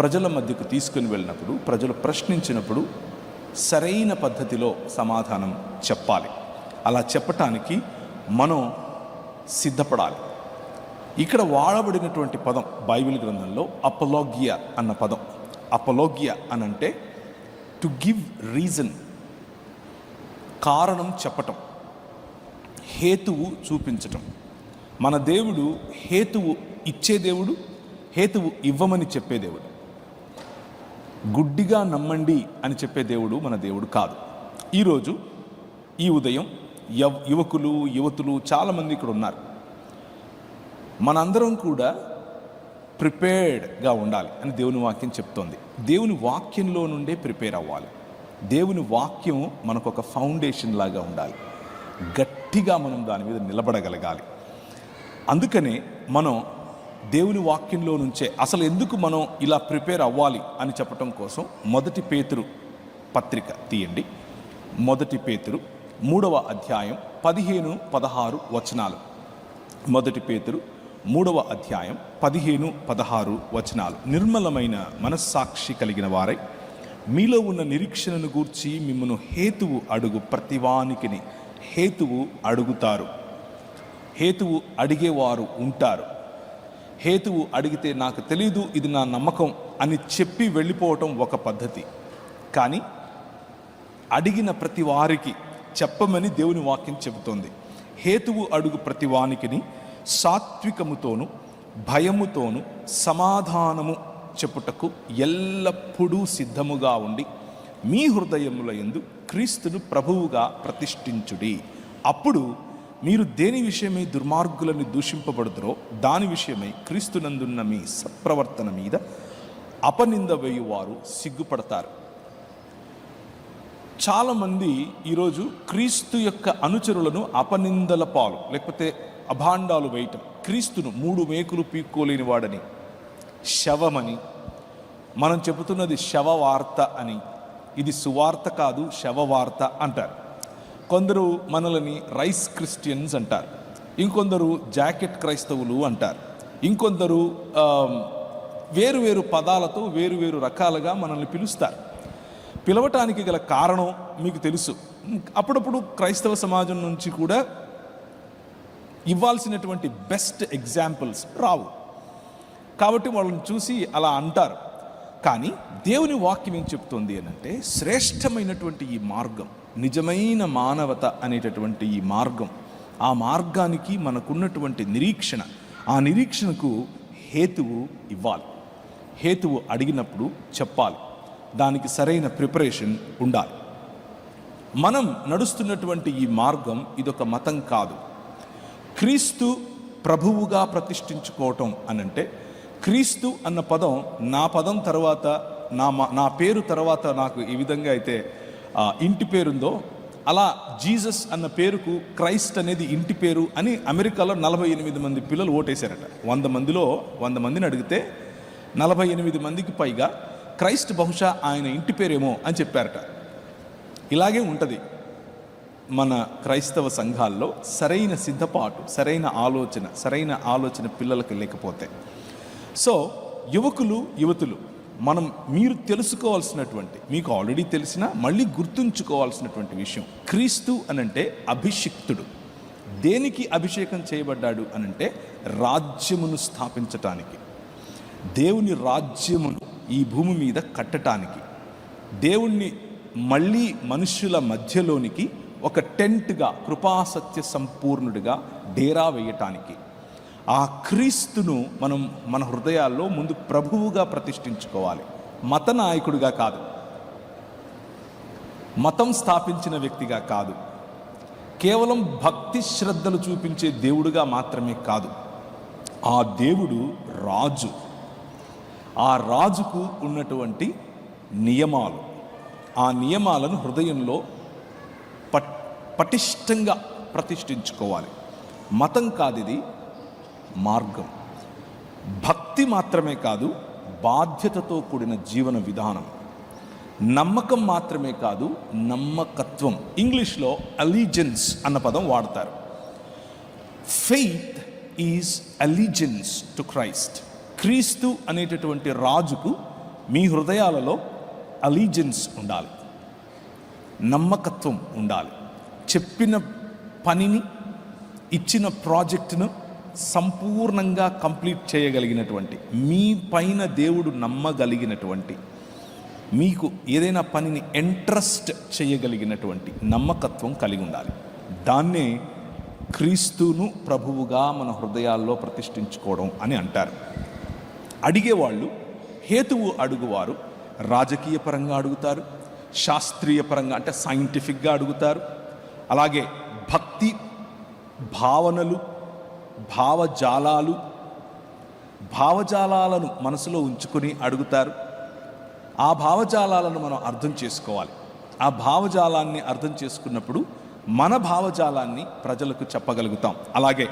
ప్రజల మధ్యకు తీసుకుని వెళ్ళినప్పుడు ప్రజలు ప్రశ్నించినప్పుడు సరైన పద్ధతిలో సమాధానం చెప్పాలి. అలా చెప్పటానికి మనం సిద్ధపడాలి. ఇక్కడ వాడబడినటువంటి పదం బైబిల్ గ్రంథంలో అపలోగియా అన్న పదం. అపలోగియా అని అంటే టు గివ్ రీజన్ కారణం చెప్పటం హేతువు చూపించటం. మన దేవుడు హేతువు ఇచ్చే దేవుడు హేతువు ఇవ్వమని చెప్పే దేవుడు. గుడ్డిగా నమ్మండి అని చెప్పే దేవుడు మన దేవుడు కాదు. ఈరోజు ఈ ఉదయం యవ్ యువకులు యువతులు చాలామంది ఇక్కడ ఉన్నారు. మనందరం కూడా ప్రిపేర్డ్గా ఉండాలి అని దేవుని వాక్యం చెప్తోంది. దేవుని వాక్యంలో నుండే ప్రిపేర్ అవ్వాలి. దేవుని వాక్యం మనకు ఒక ఫౌండేషన్ లాగా ఉండాలి. గట్టిగా మనం దాని మీద నిలబడగలగాలి. అందుకనే మనం దేవుని వాక్యంలో నుంచే అసలు ఎందుకు మనం ఇలా ప్రిపేర్ అవ్వాలి అని చెప్పటం కోసం మొదటి పేతురు పత్రిక తీయండి. మొదటి పేతురు మూడవ అధ్యాయం పదిహేను పదహారు వచనాలు. మొదటి పేతురు మూడవ అధ్యాయం పదిహేను పదహారు వచనాలు. నిర్మలమైన మనస్సాక్షి కలిగిన వారై మీలో ఉన్న నిరీక్షణను గూర్చి మిమ్మను హేతువు అడుగు ప్రతివానికిని హేతువు అడుగుతారు. హేతువు అడిగేవారు ఉంటారు. హేతువు అడిగితే నాకు తెలీదు ఇది నా నమ్మకం అని చెప్పి వెళ్ళిపోవటం ఒక పద్ధతి. కానీ అడిగిన ప్రతి వారికి చెప్పమని దేవుని వాక్యం చెబుతోంది. హేతువు అడుగు ప్రతి వానికిని సాత్వికముతోను భయముతోను సమాధానము చెప్పుటకు ఎల్లప్పుడూ సిద్ధముగా ఉండి మీ హృదయముల యందు క్రీస్తును ప్రభువుగా ప్రతిష్ఠించుడి. అప్పుడు మీరు దేని విషయమై దుర్మార్గులను దూషింపబడుతురో దాని విషయమై క్రీస్తునందున్న మీ సత్ప్రవర్తన మీద అపనింద వేయువారు సిగ్గుపడతారు. చాలామంది ఈరోజు క్రీస్తు యొక్క అనుచరులను అపనిందల పాలు లేకపోతే అభాండాలు వేయటం క్రీస్తును మూడు మేకులు పీక్కోలేని వాడని శవమని మనం చెబుతున్నది శవవార్త అని ఇది సువార్త కాదు శవవార్త అంటారు. కొందరు మనలని రైస్ క్రిస్టియన్స్ అంటారు. ఇంకొందరు జాకెట్ క్రైస్తవులు అంటారు. ఇంకొందరు వేరు వేరు పదాలతో వేరు వేరు రకాలుగా మనల్ని పిలుస్తారు. పిలవటానికి గల కారణం మీకు తెలుసు. అప్పుడప్పుడు క్రైస్తవ సమాజం నుంచి కూడా ఇవ్వాల్సినటువంటి బెస్ట్ ఎగ్జాంపుల్స్ రావు. కాబట్టి వాళ్ళని చూసి అలా అంటారు. కానీ దేవుని వాక్యం ఏం చెప్తుంది అని అంటే శ్రేష్టమైనటువంటి ఈ మార్గం. నిజమైన మానవత అనేటటువంటి ఈ మార్గం ఆ మార్గానికి మనకున్నటువంటి నిరీక్షణ. ఆ నిరీక్షణకు హేతువు ఇవ్వాలి. హేతువు అడిగినప్పుడు చెప్పాలి. దానికి సరైన ప్రిపరేషన్ ఉండాలి. మనం నడుస్తున్నటువంటి ఈ మార్గం ఇదొక మతం కాదు. క్రీస్తు ప్రభువుగా ప్రతిష్ఠించుకోవటం అనంటే క్రీస్తు అన్న పదం నా పదం తర్వాత నా మా- నా పేరు తర్వాత నాకు ఈ విధంగా అయితే ఇంటి పేరుందో అలా జీసస్ అన్న పేరుకు క్రైస్ట్ అనేది ఇంటి పేరు అని అమెరికాలో నలభై ఎనిమిది మంది పిల్లలు ఓటేశారట. వంద మందిలో వంద మందిని అడిగితే నలభై ఎనిమిది మందికి పైగా క్రైస్ట్ బహుశా ఆయన ఇంటి పేరేమో అని చెప్పారట. ఇలాగే ఉంటుంది. మన క్రైస్తవ సంఘాల్లో సరైన సిద్ధపాటు సరైన ఆలోచన సరైన ఆలోచన పిల్లలకు లేకపోతే. సో యువకులు యువతులు మనం మీరు తెలుసుకోవాల్సినటువంటి మీకు ఆల్రెడీ తెలిసిన మళ్ళీ గుర్తుంచుకోవాల్సినటువంటి విషయం. క్రీస్తు అనంటే అభిషిక్తుడు. దేనికి అభిషేకం చేయబడ్డాడు అనంటే రాజ్యమును స్థాపించటానికి. దేవుని రాజ్యమును ఈ భూమి మీద కట్టటానికి. దేవుణ్ణి మళ్ళీ మనుష్యుల మధ్యలోనికి ఒక టెంట్గా కృపాసత్య సంపూర్ణుడిగా డేరా వేయటానికి. ఆ క్రీస్తును మనం మన హృదయాల్లో ముందు ప్రభువుగా ప్రతిష్ఠించుకోవాలి. మత నాయకుడిగా కాదు. మతం స్థాపించిన వ్యక్తిగా కాదు. కేవలం భక్తి శ్రద్ధలు చూపించే దేవుడుగా మాత్రమే కాదు. ఆ దేవుడు రాజు. ఆ రాజుకు ఉన్నటువంటి నియమాలు. ఆ నియమాలను హృదయంలో పట్ పటిష్టంగా ప్రతిష్ఠించుకోవాలి. మతం కాదు ఇది. మార్గం. భక్తి మాత్రమే కాదు బాధ్యతతో కూడిన జీవన విధానం. నమ్మకం మాత్రమే కాదు నమ్మకత్వం. ఇంగ్లీష్లో అలీజెన్స్ అన్న పదం వాడతారు. Faith is allegiance to Christ క్రీస్తు అనేటటువంటి రాజుకు మీ హృదయాలలో అలీజెన్స్ ఉండాలి. నమ్మకత్వం ఉండాలి. చెప్పిన పనిని ఇచ్చిన ప్రాజెక్టును సంపూర్ణంగా కంప్లీట్ చేయగలిగినటువంటి మీ పైన దేవుడు నమ్మగలిగినటువంటి మీకు ఏదైనా పనిని ఇంట్రెస్ట్ చేయగలిగినటువంటి నమ్మకత్వం కలిగి ఉండాలి. దాన్నే క్రీస్తును ప్రభువుగా మన హృదయాల్లో ప్రతిష్ఠించుకోవడం అని అంటారు. అడిగేవాళ్ళు హేతువు అడుగువారు రాజకీయ పరంగా అడుగుతారు శాస్త్రీయ పరంగా అంటే సైంటిఫిక్గా అడుగుతారు. అలాగే భక్తి భావనలు భావజాలాలు భావజాలాలను మనసులో ఉంచుకొని అడుగుతారు. ఆ భావజాలాలను మనం అర్థం చేసుకోవాలి. ఆ భావజాలాన్ని అర్థం చేసుకున్నప్పుడు మన భావజాలాన్ని ప్రజలకు చెప్పగలుగుతాం. అలాగే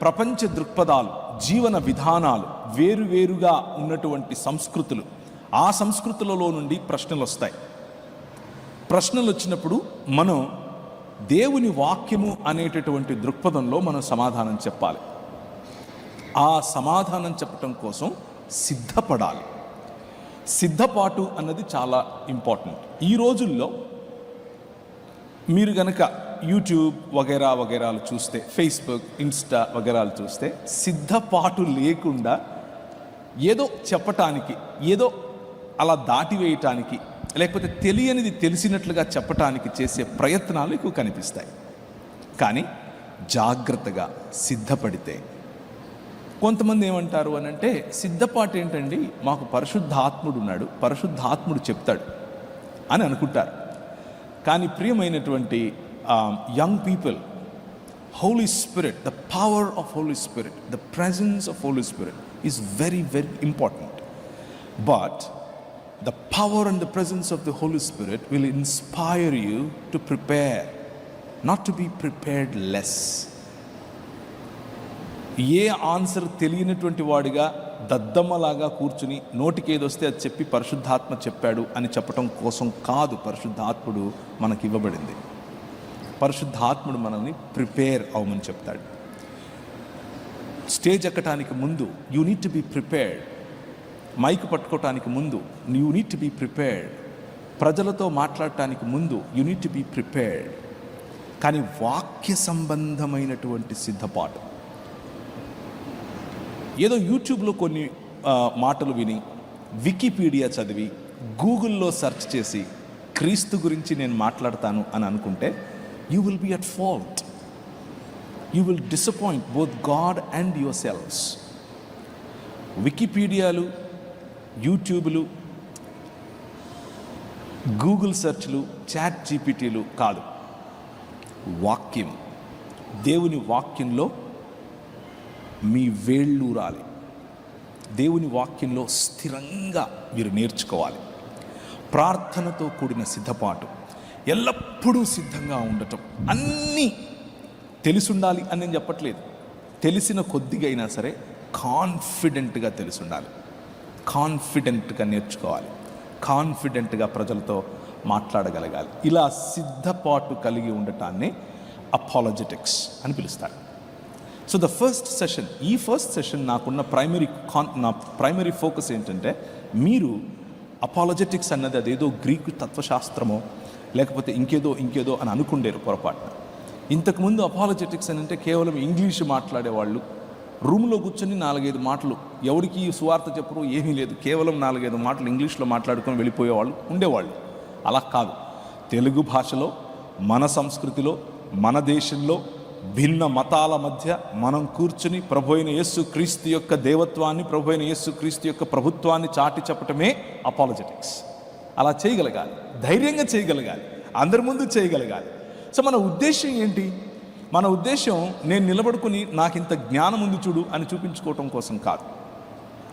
ప్రపంచ దృక్పథాలు జీవన విధానాలు వేరువేరుగా ఉన్నటువంటి సంస్కృతులు ఆ సంస్కృతులలో నుండి ప్రశ్నలు వస్తాయి ప్రశ్నలు వచ్చినప్పుడు మనం దేవుని వాక్యము అనేటటువంటి దృక్పథంలో మనం సమాధానం చెప్పాలి. ఆ సమాధానం చెప్పటం కోసం సిద్ధపడాలి. సిద్ధపాటు అన్నది చాలా ఇంపార్టెంట్. ఈ రోజుల్లో మీరు గనక యూట్యూబ్ వగైరా వగైరాలు చూస్తే ఫేస్బుక్ ఇన్స్టా వగైరాలు చూస్తే సిద్ధపాటు లేకుండా ఏదో చెప్పటానికి ఏదో అలా దాటివేయటానికి లేకపోతే తెలియనిది తెలిసినట్లుగా చెప్పటానికి చేసే ప్రయత్నాలు ఎక్కువ కనిపిస్తాయి. కానీ జాగ్రత్తగా సిద్ధపడితే. కొంతమంది ఏమంటారు అని అంటే సిద్ధపాటు ఏంటండి? మాకు పరిశుద్ధాత్ముడు ఉన్నాడు పరిశుద్ధాత్ముడు చెప్తాడు అని అనుకుంటారు. కానీ ప్రియమైనటువంటి young people holy spirit the power of holy spirit the presence of holy spirit is very very important. But the power and the presence of the Holy Spirit will inspire you to prepare, not to be prepared less. ఏ answer తెలియనటువంటి వాడిగా దద్దమ్మలాగా కూర్చుని నోటికి ఏదొస్తే అది చెప్పి పరిశుద్ధాత్మ చెప్పాడు అని చెప్పటం కోసం కాదు పరిశుద్ధాత్ముడు మనకి ఇవ్వబడింది. పరిశుద్ధాత్ముడు మనల్ని ప్రిపేర్ అవ్వమని చెప్తాడు. స్టేజ్ ఎక్కటానికి ముందు you need to be prepared. Mic పట్టుకోవటానికి ముందు you need to be prepared ప్రజలతో మాట్లాడటానికి ముందు you need to be prepared కానీ వాక్య సంబంధమైనటువంటి సిద్ధపాటు. ఏదో యూట్యూబ్లో కొన్ని మాటలు విని వికీపీడియా చదివి గూగుల్లో సెర్చ్ చేసి క్రీస్తు గురించి నేను మాట్లాడతాను అని అనుకుంటే you will be at fault you will disappoint both God and yourselves వికీపీడియాలు యూట్యూబ్లు గూగుల్ సెర్చ్లు చాట్ జీపీటీలు కాదు. వాక్యం. దేవుని వాక్యంలో మీ వేళ్ళూరాలి దేవుని వాక్యంలో స్థిరంగా మీరు నేర్చుకోవాలి. ప్రార్థనతో కూడిన సిద్ధపాటు. ఎల్లప్పుడూ సిద్ధంగా ఉండటం. అన్నీ తెలిసుండాలి అని నేను చెప్పట్లేదు. తెలిసిన కొద్దిగా అయినా సరే కాన్ఫిడెంట్గా తెలిసుండాలి. కాన్ఫిడెంట్గా నేర్చుకోవాలి. కాన్ఫిడెంట్గా ప్రజలతో మాట్లాడగలగాలి. ఇలా సిద్ధపాటు కలిగి ఉండటాన్ని అపాలజెటిక్స్ అని పిలుస్తారు. సో ద ఫస్ట్ సెషన్ ఈ ఫస్ట్ సెషన్ నాకున్న ప్రైమరీ కాన్ నా ప్రైమరీ ఫోకస్ ఏంటంటే మీరు అపాలజెటిక్స్ అన్నది అదేదో గ్రీకు తత్వశాస్త్రమో లేకపోతే ఇంకేదో ఇంకేదో అని అనుకుండేరు పొరపాటున. ఇంతకుముందు అపాలజెటిక్స్ అని అంటే కేవలం ఇంగ్లీష్ మాట్లాడేవాళ్ళు రూమ్లో కూర్చొని నాలుగైదు మాటలు. ఎవరికి సువార్త చెప్పరు ఏమీ లేదు. కేవలం నాలుగైదు మాటలు ఇంగ్లీష్లో మాట్లాడుకొని వెళ్ళిపోయేవాళ్ళు ఉండేవాళ్ళు. అలా కాదు. తెలుగు భాషలో మన సంస్కృతిలో మన దేశంలో భిన్న మతాల మధ్య మనం కూర్చుని ప్రభోయిన అయిన యేసు క్రీస్తు యొక్క దేవత్వాన్ని ప్రభోయిన అయిన యేసు క్రీస్తు యొక్క ప్రభుత్వాన్ని చాటి చెప్పటమే అపాలజెటిక్స్ అలా చేయగలగాలి. ధైర్యంగా చేయగలగాలి. అందరి ముందు చేయగలగాలి. సో మన ఉద్దేశం ఏంటి? మన ఉద్దేశం నేను నిలబడుకుని నాకు ఇంత జ్ఞానం ఉంది చూడు అని చూపించుకోవటం కోసం కాదు.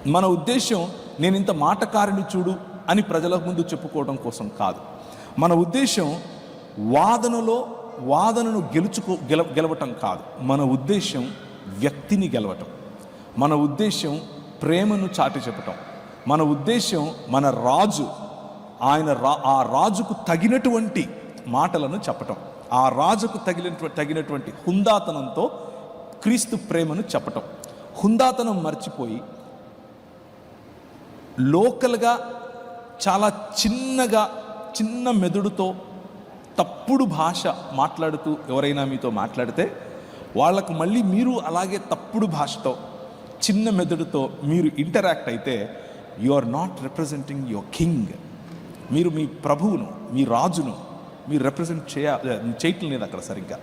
మన ఉద్దేశం నేను ఇంత మాటకారిని చూడు అని ప్రజల ముందు చెప్పుకోవడం కోసం కాదు. మన ఉద్దేశం వాదనలో వాదనను గెలుచుకో గెల గెలవటం కాదు. మన ఉద్దేశం వ్యక్తిని గెలవటం. మన ఉద్దేశం ప్రేమను చాటి చెప్పటం. మన ఉద్దేశం మన రాజు ఆయన రా ఆ రాజుకు తగినటువంటి మాటలను చెప్పటం. ఆ రాజుకు తగిలిన తగినటువంటి హుందాతనంతో క్రీస్తు ప్రేమను చెప్పటం. హుందాతనం మర్చిపోయి లోకల్గా చాలా చిన్నగా చిన్న మెదడుతో తప్పుడు భాష మాట్లాడుతూ ఎవరైనా మీతో మాట్లాడితే వాళ్ళకు మళ్ళీ మీరు అలాగే తప్పుడు భాషతో చిన్న మెదడుతో మీరు ఇంటరాక్ట్ అయితే you are not representing your king. మీరు మీ ప్రభువును మీ రాజును మీరు రిప్రజెంట్ చేయ చేయటం లేదు అక్కడ సరిగ్గా.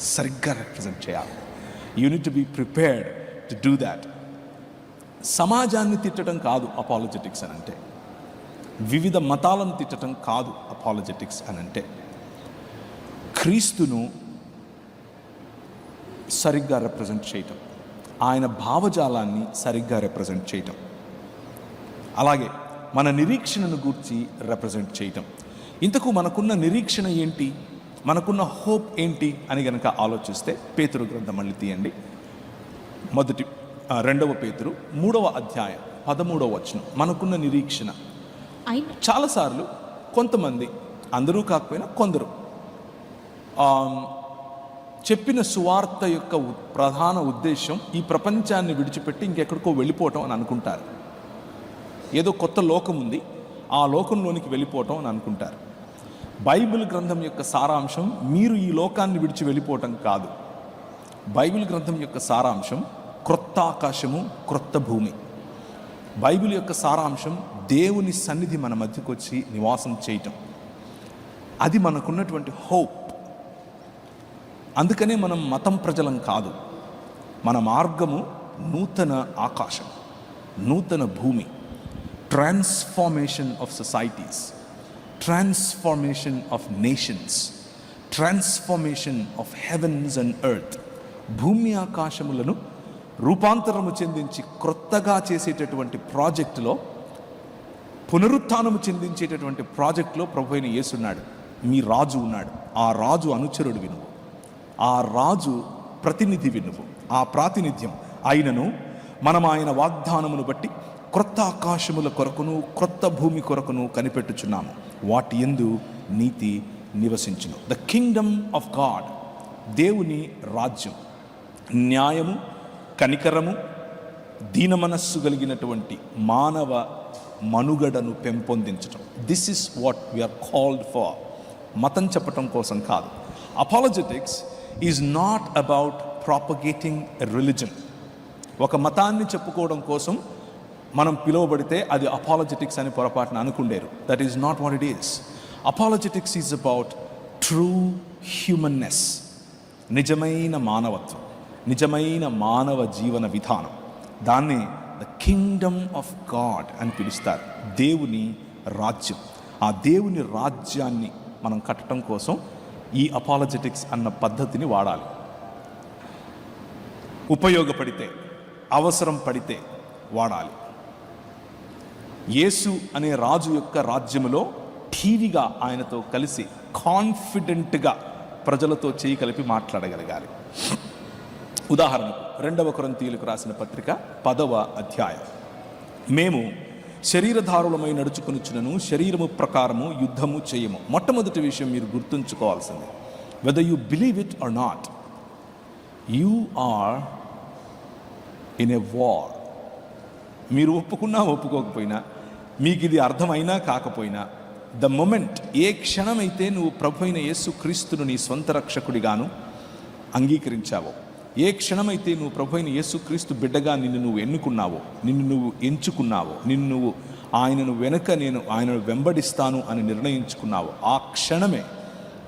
సరిగ్గా రిప్రజెంట్ చేయాలి. You need to be prepared to do that సమాజాన్ని తిట్టడం కాదు అపాలజెటిక్స్ అని అంటే. వివిధ మతాలను తిట్టడం కాదు అపాలజెటిక్స్ అని అంటే. క్రీస్తును సరిగ్గా రిప్రజెంట్ చేయటం. ఆయన భావజాలాన్ని సరిగ్గా రిప్రజెంట్ చేయటం. అలాగే మన నిరీక్షణను గూర్చి రిప్రజెంట్ చేయటం. ఇంతకు మనకున్న నిరీక్షణ ఏంటి? మనకున్న హోప్ ఏంటి? అని గనక ఆలోచిస్తే పేతురు గ్రంథం మళ్ళీ తీయండి. మొదటి రెండవ పేతురు మూడవ అధ్యాయం పదమూడవ వచనం మనకున్న నిరీక్షణ. చాలాసార్లు కొంతమంది అందరూ కాకపోయినా కొందరు చెప్పిన సువార్త యొక్క ప్రధాన ఉద్దేశం ఈ ప్రపంచాన్ని విడిచిపెట్టి ఇంకెక్కడికో వెళ్ళిపోవటం అని అనుకుంటారు. ఏదో కొత్త లోకం ఉంది ఆ లోకంలోనికి వెళ్ళిపోవటం అని అనుకుంటారు. బైబిల్ గ్రంథం యొక్క సారాంశం మీరు ఈ లోకాన్ని విడిచి వెళ్ళిపోవటం కాదు. బైబిల్ గ్రంథం యొక్క సారాంశం క్రొత్త ఆకాశము క్రొత్త భూమి. బైబిల్ యొక్క సారాంశం దేవుని సన్నిధి మన మధ్యకు వచ్చి నివాసం చేయటం. అది మనకున్నటువంటి హోప్. అందుకనే మనం మతం ప్రజలం కాదు. మన మార్గము నూతన ఆకాశం నూతన భూమి. Transformation of societies transformation of nations transformation of heavens and earth భూమి ఆకాశములను రూపాంతరము చెందించి క్రొత్తగా చేసేటటువంటి ప్రాజెక్టులో పునరుత్నము చెందించేటటువంటి ప్రాజెక్టులో ప్రభు అయిన యేసున్నాడు మీ రాజు ఉన్నాడు. ఆ రాజు అనుచరుడు వినువు ఆ రాజు ప్రతినిధి వినువు ఆ ప్రాతినిధ్యం ఆయనను మనం ఆయన వాగ్దానమును బట్టి క్రొత్త ఆకాశముల కొరకును క్రొత్త భూమి కొరకును కనిపెట్టుచున్నాము. వాటి ఎందు నీతి నివసించును. ద కింగ్డమ్ ఆఫ్ గాడ్ దేవుని రాజ్యం న్యాయము కనికరము దీన మనస్సు కలిగినటువంటి మానవ మనుగడను పెంపొందించటం. This is what we are called for మతం చెప్పటం కోసం కాదు. Apologetics is not about propagating religion ఒక మతాన్ని చెప్పుకోవడం కోసం మనం పిలువబడితే అది అపాలజెటిక్స్ అని పొరపాటున అనుకుండేరు. That is not what it is apologetics is about true humanness నిజమైన మానవత్వం. నిజమైన మానవ జీవన విధానం. దాన్ని ద కింగ్డమ్ ఆఫ్ గాడ్ అని పిలుస్తారు. దేవుని రాజ్యం. ఆ దేవుని రాజ్యాన్ని మనం కట్టడం కోసం ఈ అపాలజెటిక్స్ అన్న పద్ధతిని వాడాలి. ఉపయోగపడితే అవసరం పడితే వాడాలి. యేసు అనే రాజు యొక్క రాజ్యములో ఠీవిగా ఆయనతో కలిసి కాన్ఫిడెంట్గా ప్రజలతో చేయి కలిపి మాట్లాడగలగాలి. ఉదాహరణకు రెండవ కొరంతీయులకు రాసిన పత్రిక పదవ అధ్యాయం. మేము శరీరధారులమై నడుచుకునిచునను శరీరము ప్రకారము యుద్ధము చేయము. మొట్టమొదటి విషయం మీరు గుర్తుంచుకోవాల్సింది. Whether you believe it or not you are in a war మీరు ఒప్పుకున్నా ఒప్పుకోకపోయినా మీకు ఇది అర్థమైనా కాకపోయినా ద మొమెంట్ ఏ క్షణమైతే నువ్వు ప్రభు అయిన యేసు క్రీస్తును నీ స్వంత రక్షకుడిగాను అంగీకరించావో ఏ క్షణమైతే నువ్వు ప్రభు అయిన యేసు క్రీస్తు బిడ్డగా నిన్ను నువ్వు ఎన్నుకున్నావో నిన్ను నువ్వు ఎంచుకున్నావో నిన్ను నువ్వు ఆయనను వెనక నేను ఆయనను వెంబడిస్తాను అని నిర్ణయించుకున్నావో ఆ క్షణమే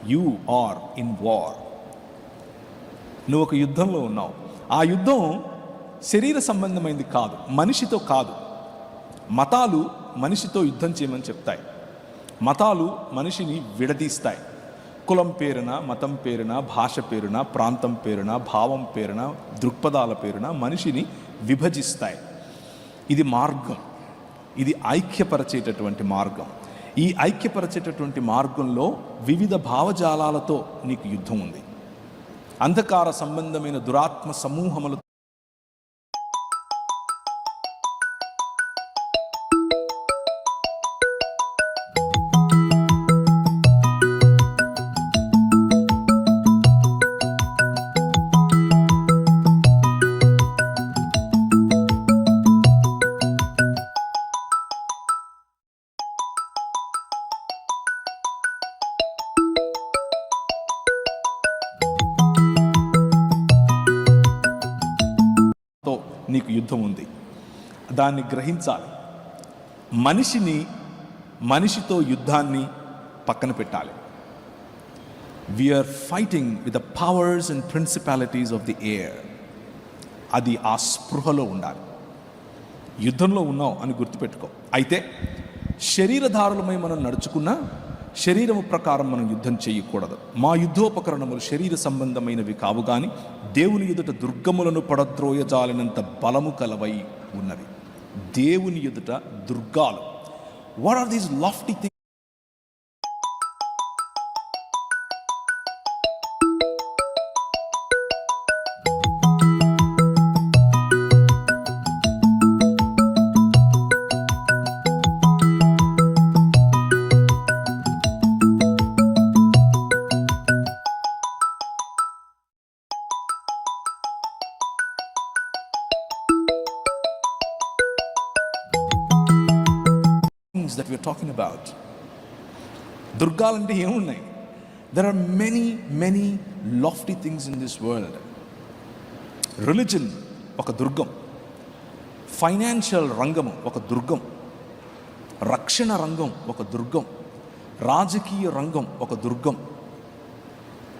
యు ఆర్ ఇన్ వార్ నువ్వు ఒక యుద్ధంలో ఉన్నావు. ఆ యుద్ధం శరీర సంబంధమైంది కాదు మనిషితో కాదు. మతాలు మనిషితో యుద్ధం చేయమని చెప్తాయి. మతాలు మనిషిని విడదీస్తాయి. కులం పేరున మతం పేరున భాష పేరున ప్రాంతం పేరున భావం పేరున దృక్పథాల పేరున మనిషిని విభజిస్తాయి. ఇది మార్గం. ఇది ఐక్యపరచేటటువంటి మార్గం. ఈ ఐక్యపరచేటటువంటి మార్గంలో వివిధ భావజాలాలతో నీకు యుద్ధం ఉంది. అంధకార సంబంధమైన దురాత్మ సమూహములతో దాన్ని గ్రహించాలి. మనిషిని మనిషితో యుద్ధాన్ని పక్కన పెట్టాలి. We're fighting with the powers and principalities of the air అది ఆ స్పృహలో ఉండాలి. యుద్ధంలో ఉన్నావు అని గుర్తుపెట్టుకో. అయితే శరీరధారులమై మనం నడుచుకున్నా శరీరము ప్రకారం మనం యుద్ధం చేయకూడదు. మా యుద్ధోపకరణములు శరీర సంబంధమైనవి కావు కానీ దేవుని ఎదుట దుర్గములను పడద్రోయజాలినంత బలము కలవై ఉన్నవి. దేవుని ఎదుట దుర్గాలు. What are these lofty thing things that we're talking about. దుర్గాలంటే ఏమున్నాయి there are many many lofty things in this world religion ఒక దుర్గం. ఫైనాన్షియల్ రంగము ఒక దుర్గం. రక్షణ రంగం ఒక దుర్గం. రాజకీయ రంగం ఒక దుర్గం.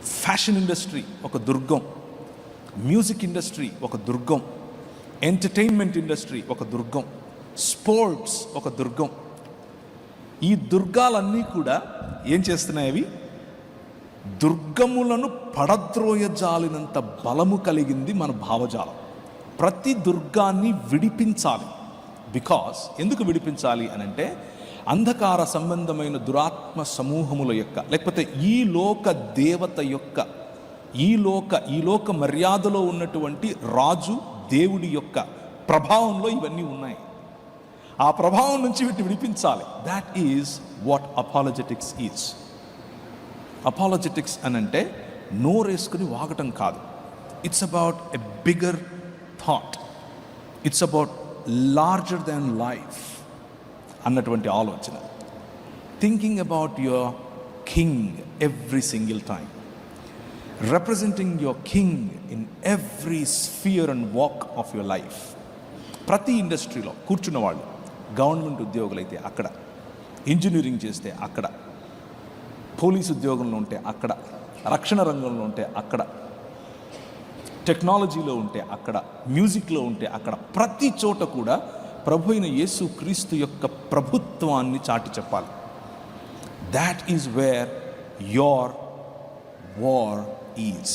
ఫ్యాషన్ ఇండస్ట్రీ ఒక దుర్గం. మ్యూజిక్ ఇండస్ట్రీ ఒక దుర్గం. ఎంటర్టైన్మెంట్ ఇండస్ట్రీ ఒక దుర్గం. స్పోర్ట్స్ ఒక దుర్గం. ఈ దుర్గాలన్నీ కూడా ఏం చేస్తున్నాయి అవి? దుర్గములను పడద్రోయజాలినంత బలము కలిగింది మన భావజాలం. ప్రతి దుర్గాన్ని విడిపించాలి. బికాస్ ఎందుకు విడిపించాలి అని అంటే అంధకార సంబంధమైన దురాత్మ సమూహముల యొక్క లేకపోతే ఈ లోక దేవత యొక్క ఈ లోక ఈ లోక మర్యాదలో ఉన్నటువంటి రాజు దేవుడి యొక్క ప్రభావంలో ఇవన్నీ ఉన్నాయి. ఆ ప్రభావం నుంచి వీటిని విడిపించాలి. That is what apologetics is apologetics అని అంటే నోరేసుకుని వాగటం కాదు. It's about a bigger thought it's about larger than life అన్నటువంటి ఆలోచన. Thinking about your king every single time representing your king in every sphere and walk of your life ప్రతి ఇండస్ట్రీలో కూర్చున్న వాళ్ళు గవర్నమెంట్ ఉద్యోగులైతే అక్కడ ఇంజనీరింగ్ చేస్తే అక్కడ పోలీస్ ఉద్యోగంలో ఉంటే అక్కడ రక్షణ రంగంలో ఉంటే అక్కడ టెక్నాలజీలో ఉంటే అక్కడ మ్యూజిక్లో ఉంటే అక్కడ ప్రతి చోట కూడా ప్రభు అయిన యేసు క్రీస్తు యొక్క ప్రభుత్వాన్ని చాటి చెప్పాలి. That is where your war is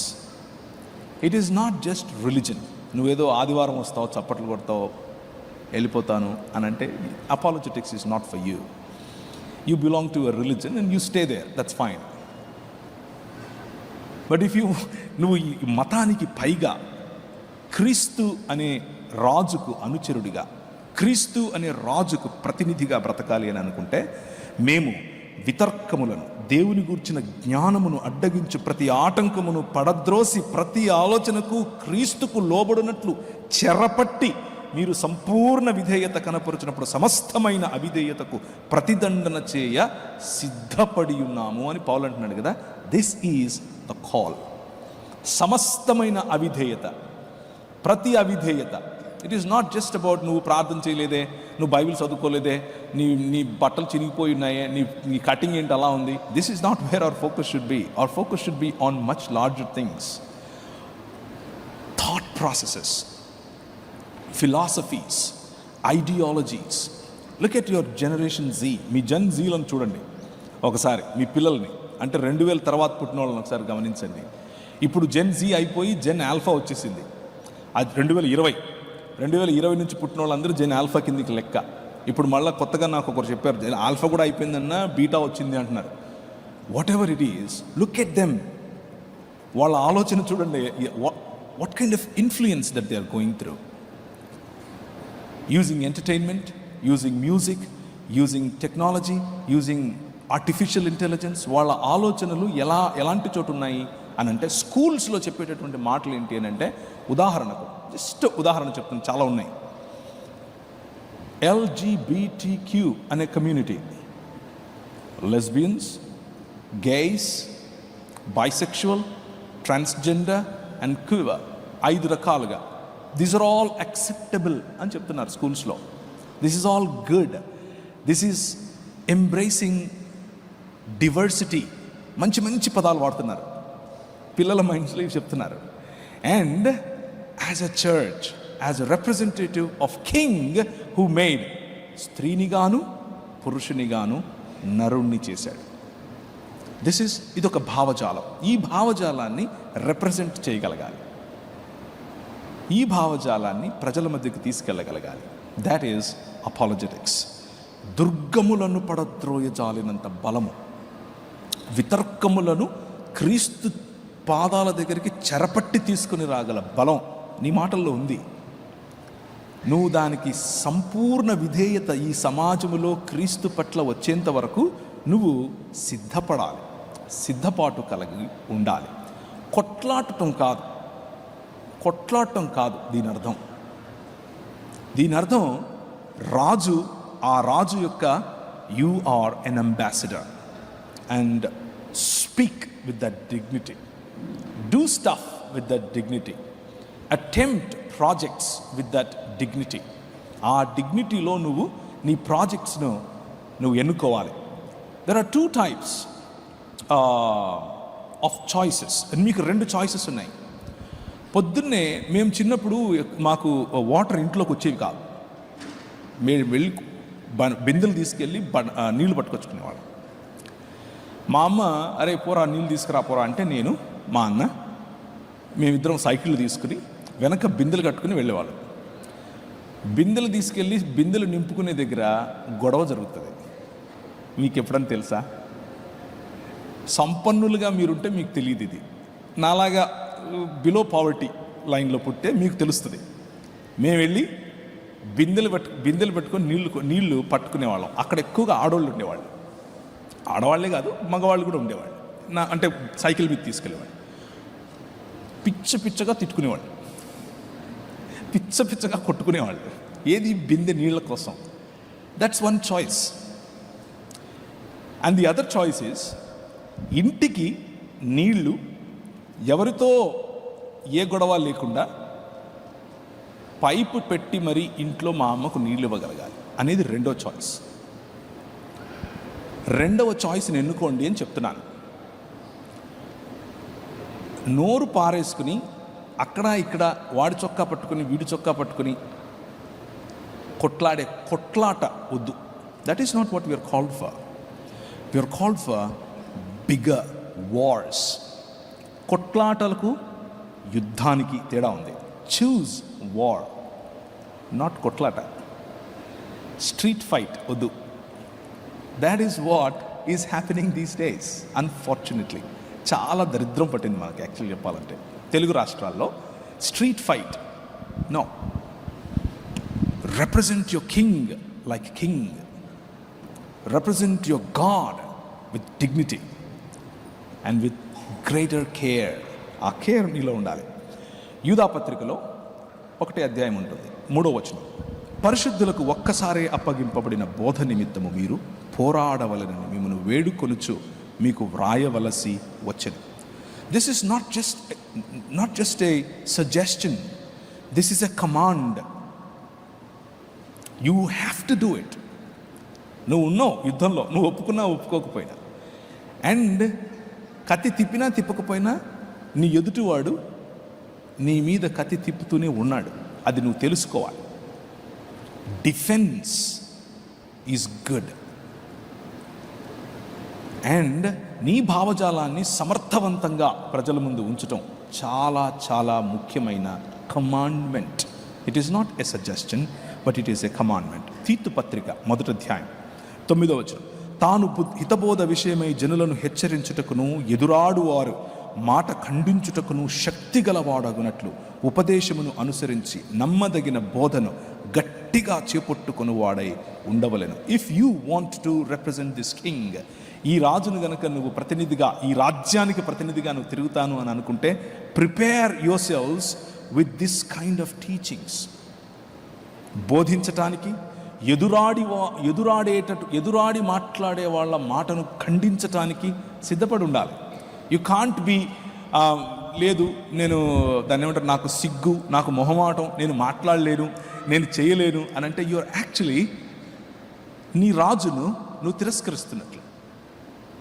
it is not just religion నువ్వేదో ఆదివారం వస్తావు చప్పట్లు కొడతావు వెళ్ళిపోతాను అని అంటే apologetics is not for you you belong to your religion and you stay there that's fine but if you నువ్వు ఈ మతానికి పైగా క్రీస్తు అనే రాజుకు అనుచరుడిగా క్రీస్తు అనే రాజుకు ప్రతినిధిగా బ్రతకాలి అని అనుకుంటే మేము వితర్కములను దేవుని గూర్చిన జ్ఞానమును అడ్డగించు ప్రతి ఆటంకమును పడద్రోసి ప్రతి ఆలోచనకు క్రీస్తుకు లోబడినట్లు చెరపట్టి మీరు సంపూర్ణ విధేయత కనపరుచినప్పుడు సమస్తమైన అవిధేయతకు ప్రతిదండన చేయ సిద్ధపడి ఉన్నాము అని పౌలు అంటున్నాడు కదా? దిస్ ఈజ్ ద కాల్ సమస్తమైన అవిధేయత ప్రతి అవిధేయత. It is not just about నువ్వు ప్రార్థన చేయలేదే నువ్వు బైబిల్ చదువుకోలేదే నీ నీ బట్టలు చినిగిపోయి ఉన్నాయే నీ నీ కటింగ్ ఏంటి అలా ఉంది. This is not where our focus should be our focus should be on much larger things thought processes philosophies ideologies look at your generation Z me Gen జీలను చూడండి. ఒకసారి మీ పిల్లల్ని అంటే రెండు వేల తర్వాత పుట్టిన వాళ్ళని ఒకసారి గమనించండి. ఇప్పుడు జెన్ జీ అయిపోయి జెన్ ఆల్ఫా వచ్చేసింది. అది రెండు వేల ఇరవై. రెండు వేల ఇరవై నుంచి పుట్టిన వాళ్ళందరూ జెన్ ఆల్ఫా కిందికి లెక్క. ఇప్పుడు మళ్ళీ కొత్తగా నాకు ఒకరు చెప్పారు జెన్ ఆల్ఫా కూడా అయిపోయిందన్న బీటా వచ్చింది అంటున్నారు. Whatever it is look at them వాళ్ళ ఆలోచన చూడండి what kind of influence that they are going through using entertainment, using music, using technology, using artificial intelligence వాళ్ళ ఆలోచనలు ఎలా ఎలాంటి చోటు ఉన్నాయి అని అంటే స్కూల్స్లో చెప్పేటటువంటి మాటలు ఏంటి అని అంటే ఉదాహరణకు జస్ట్ ఉదాహరణ చెప్తాను చాలా ఉన్నాయి. ఎల్జీబీటీక్యూ అనే community lesbians gays bisexual transgender and queer ఐదు రకాలుగా. దీస్ ఆర్ ఆల్ అక్సెప్టబుల్ అని చెప్తున్నారు స్కూల్స్లో. This is all good this is embracing diversity మంచి మంచి పదాలు వాడుతున్నారు. పిల్లల మైండ్స్లో ఇవి చెప్తున్నారు. And as a church as a representative of king who made స్త్రీనిగాను పురుషునిగాను నరుణ్ణి చేశాడు. దిస్ ఇస్ ఇదొక భావజాలం. ఈ భావజాలాన్ని రిప్రజెంట్ చేయగలగాలి. ఈ భావజాలాన్ని ప్రజల మధ్యకి తీసుకెళ్ళగలగాలి. దాట్ ఈస్ అపాలజెటిక్స్ దుర్గములను పడద్రోయజాలినంత బలము. వితర్కములను క్రీస్తు పాదాల దగ్గరికి చెరపట్టి తీసుకుని రాగల బలం నీ మాటల్లో ఉంది. నువ్వు దానికి సంపూర్ణ విధేయత ఈ సమాజములో క్రీస్తు పట్ల వచ్చేంత వరకు నువ్వు సిద్ధపడాలి. సిద్ధపాటు కలిగి ఉండాలి. కొట్లాటటం కాదు. కొట్లాడటం కాదు దీని అర్థం దీని అర్థం రాజు ఆ రాజు యొక్క you are an ambassador and speak with that dignity. Do stuff with that dignity. Attempt projects with that dignity. ఆ డిగ్నిటీలో నువ్వు నీ ప్రాజెక్ట్స్ను నువ్వు ఎన్నుకోవాలి. There are two types of choices మీకు రెండు చాయిసెస్ ఉన్నాయి. పొద్దున్నే మేము చిన్నప్పుడు మాకు వాటర్ ఇంట్లోకి వచ్చేవి కాదు. మేము వెళ్ళి బిందెలు తీసుకెళ్ళి బ నీళ్ళు పట్టుకొచ్చుకునేవాళ్ళం. మా అమ్మ అరే పోరా నీళ్ళు తీసుకురా పోరా అంటే నేను మా అన్న మేమిద్దరం సైకిళ్ళు తీసుకుని వెనక బిందెలు కట్టుకుని వెళ్ళేవాళ్ళం. బిందెలు తీసుకెళ్ళి బిందెలు నింపుకునే దగ్గర గొడవ జరుగుతుంది. మీకు ఎప్పుడని తెలుసా? సంపన్నులుగా మీరుంటే మీకు తెలియదు ఇది. నాలాగా బిలో పావర్టీ లైన్లో పుట్టే మీకు తెలుస్తుంది. మేము వెళ్ళి బిందెలు పట్టు బిందెలు పెట్టుకొని నీళ్ళు నీళ్ళు పట్టుకునేవాళ్ళం. అక్కడ ఎక్కువగా ఆడవాళ్ళు ఉండేవాళ్ళు. ఆడవాళ్ళే కాదు మగవాళ్ళు కూడా ఉండేవాళ్ళు. నా అంటే సైకిల్ మీద తీసుకెళ్ళేవాళ్ళు. పిచ్చ పిచ్చగా తిట్టుకునేవాళ్ళు. పిచ్చ పిచ్చగా కొట్టుకునేవాళ్ళు. ఏది? బిందె నీళ్ళ కోసం. That's one choice and the other choice is ఇంటికి నీళ్ళు ఎవరితో ఏ గొడవ లేకుండా పైపు పెట్టి మరీ ఇంట్లో మా అమ్మకు నీళ్ళు ఇవ్వగలగాలి అనేది రెండో చాయిస్ రెండవ చాయిస్ని ఎన్నుకోండి అని చెప్తున్నాను. నోరు పారేసుకుని అక్కడ ఇక్కడ వాడి చొక్కా పట్టుకుని వీడి చొక్కా పట్టుకుని కొట్లాడే కొట్లాట వద్దు. That is not what we're called for we're called for bigger wars కొట్లాటలకు యుద్ధానికి తేడా ఉంది. చూజ్ వార్ నాట్ కొట్లాట. స్ట్రీట్ ఫైట్ వద్దు. That is what is happening these days unfortunately చాలా దరిద్రం పట్టింది మనకి యాక్చువల్లీ చెప్పాలంటే. తెలుగు రాష్ట్రాల్లో street fight no represent your king like king represent your God with dignity and with greater care ఆ care నీలో ఉండాలి. యూధాపత్రికలో ఒకటి ఒకటే అధ్యాయం ఉంటుంది. మూడో వచనం. పరిశుద్ధులకు ఒక్కసారే అప్పగింపబడిన బోధ నిమిత్తము మీరు పోరాడవలనని మిమ్మల్ని వేడుకొనుచు మీకు వ్రాయవలసి వచ్చను this is not just not just a suggestion this is a command you have to do it నువ్వు ఉన్నావు యుద్ధంలో. నువ్వు ఒప్పుకున్నా ఒప్పుకోకపోయినా. అండ్ కత్తి తిప్పినా తిప్పకపోయినా నీ ఎదుటివాడు నీ మీద కత్తి తిప్పుతూనే ఉన్నాడు. అది నువ్వు తెలుసుకోవాలి. డిఫెన్స్ ఈజ్ గుడ్ అండ్ నీ భావజాలాన్ని సమర్థవంతంగా ప్రజల ముందు ఉంచటం చాలా చాలా ముఖ్యమైన commandment it is not a suggestion but it is a commandment తీర్తు పత్రిక మొదటి అధ్యాయం తొమ్మిదో వచనం. తాను హితబోధ విషయమై జనులను హెచ్చరించుటకును ఎదురాడు వారు మాట ఖండించుటకును శక్తి గలవాడగునట్లు ఉపదేశమును అనుసరించి నమ్మదగిన బోధను గట్టిగా చేపట్టుకుని వాడై ఉండవలెను. If you want to represent this king ఈ రాజును గనక నువ్వు ప్రతినిధిగా ఈ రాజ్యానికి ప్రతినిధిగా నువ్వు తిరుగుతాను అని అనుకుంటే prepare yourselves with this kind of teachings బోధించటానికి ఎదురాడి వా- ఎదురాడేటట్టు ఎదురాడి మాట్లాడే వాళ్ళ మాటను ఖండించటానికి సిద్ధపడి ఉండాలి. యు కాంట్ బి లేదు నేను దాన్ని ఏమంటారు నాకు సిగ్గు నాకు మొహమాటం నేను మాట్లాడలేను నేను చేయలేను అని అంటే యువర్ యాక్చువల్లీ నీ రాజును నువ్వు తిరస్కరిస్తున్నట్లు.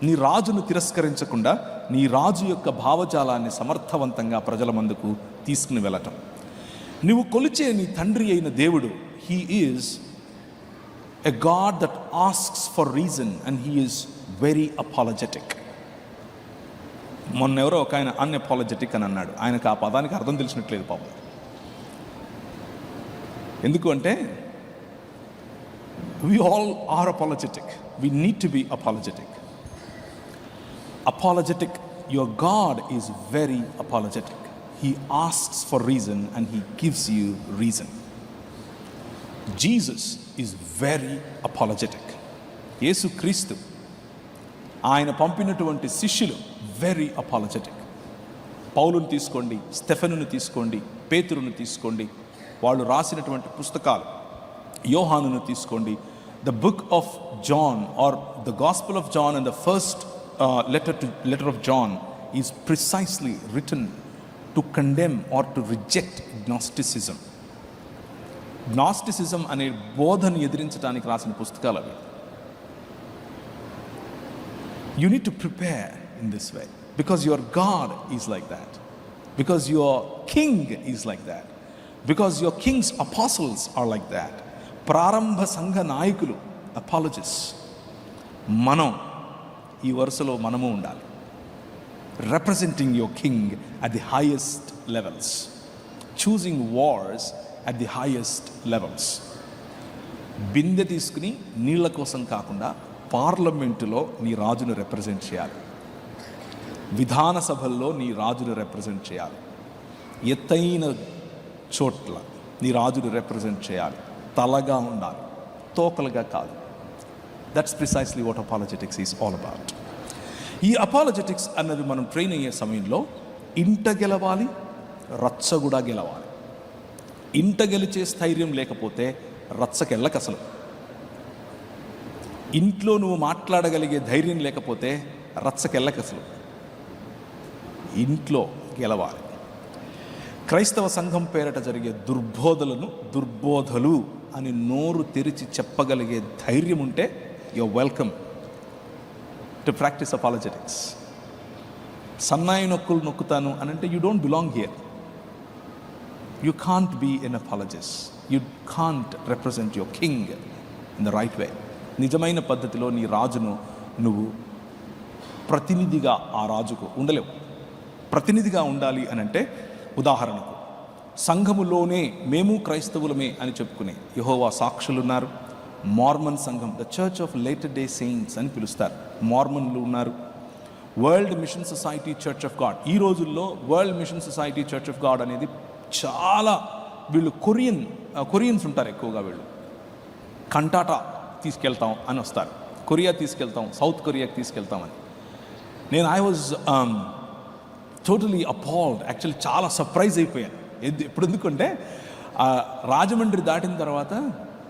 నీ రాజును తిరస్కరించకుండా నీ రాజు యొక్క భావజాలాన్ని సమర్థవంతంగా ప్రజల ముందుకు తీసుకుని వెళ్ళటం. నువ్వు కొలిచే నీ తండ్రి అయిన దేవుడు he is a god that asks for reason and he is very apologetic మొన్న ఎవరో ఒక ఆయన అన్అపాలజెటిక్ అని అన్నాడు ఆయనకు ఆ పదానికి అర్థం తెలిసినట్లేదు పాపం ఎందుకు అంటే we all are apologetic. We need to be apologetic. Apologetic, your God is very apologetic. He asks for reason and He gives you reason. Jesus is very apologetic Yesu Kristu ఆయన పంపినటువంటి శిష్యులు వెరీ అపాలజెటిక్ పౌలుని తీసుకోండి Stephen తీసుకోండి పేతురును తీసుకోండి వాళ్ళు రాసినటువంటి పుస్తకాలు యోహానును తీసుకోండి. The book of John or the gospel of John and the first letter two letter of John is precisely written to condemn or to reject gnosticism gnosticism అనే బోధను ఎదిరించడానికి రాసిన పుస్తకాలు అవి you need to prepare in this way because your God is like that, because your King is like that, because your King's apostles are like that. ప్రారంభ సంఘ నాయకులు అపాలజిస్ మనం ఈ వరుసలో మనము ఉండాలి representing your king at the highest levels choosing wars at the highest levels బిందె తీసుకుని నీళ్ళ కోసం కాకుండా పార్లమెంటులో నీ రాజును రిప్రజెంట్ చేయాలి. విధాన సభల్లో నీ రాజును రిప్రజెంట్ చేయాలి. ఎత్తైన చోట్ల నీ రాజును రిప్రజెంట్ చేయాలి. తలగా ఉండాలి. తోకలుగా కాదు. That's precisely what apologetics is all about ఈ అపాలజెటిక్స్ అన్నది మనం ట్రైన్ అయ్యే సమయంలో ఇంట గెలవాలి రచ్చ కూడా గెలవాలి. ఇంట గెలిచే స్థైర్యం లేకపోతే రచ్చకెళ్ళక అసలు. ఇంట్లో నువ్వు మాట్లాడగలిగే ధైర్యం లేకపోతే రచ్చకెళ్ళక అసలు. ఇంట్లో గెలవాలి. క్రైస్తవ సంఘం పేరట జరిగే దుర్బోధలను దుర్బోధలు అని నోరు తెరిచి చెప్పగలిగే ధైర్యం ఉంటే you're welcome to practice apologetics సన్నాయి నొక్కులు నొక్కుతాను అని అంటే you don't belong here you can't be an apologist you can't represent your king in the right way నిజమైన పద్ధతిలో నీ రాజును నువ్వు ప్రతినిధిగా ఆ రాజుకు ఉండలేవు. ప్రతినిధిగా ఉండాలి అని అంటే ఉదాహరణకు సంఘములోనే మేము క్రైస్తవులమే అని చెప్పుకునే యహోవా సాక్షులు ఉన్నారు మార్మన్ సంఘం the Church of Latter Day Saints అని పిలుస్తారు. మార్మన్లు ఉన్నారు. World Mission Society Church of God ఈ రోజుల్లో World Mission Society Church of God అనేది చాలా వీళ్ళు కొరియన్ కొరియన్స్ ఉంటారు ఎక్కువగా వీళ్ళు. కంటాటా తీసుకెళ్తాం అని వస్తారు. కొరియా తీసుకెళ్తాం సౌత్ కొరియాకి తీసుకెళ్తామని నేను I was totally appalled actually చాలా సర్ప్రైజ్ అయిపోయాను. ఎందు- ఎప్పుడు ఎందుకంటే రాజమండ్రి దాటిన తర్వాత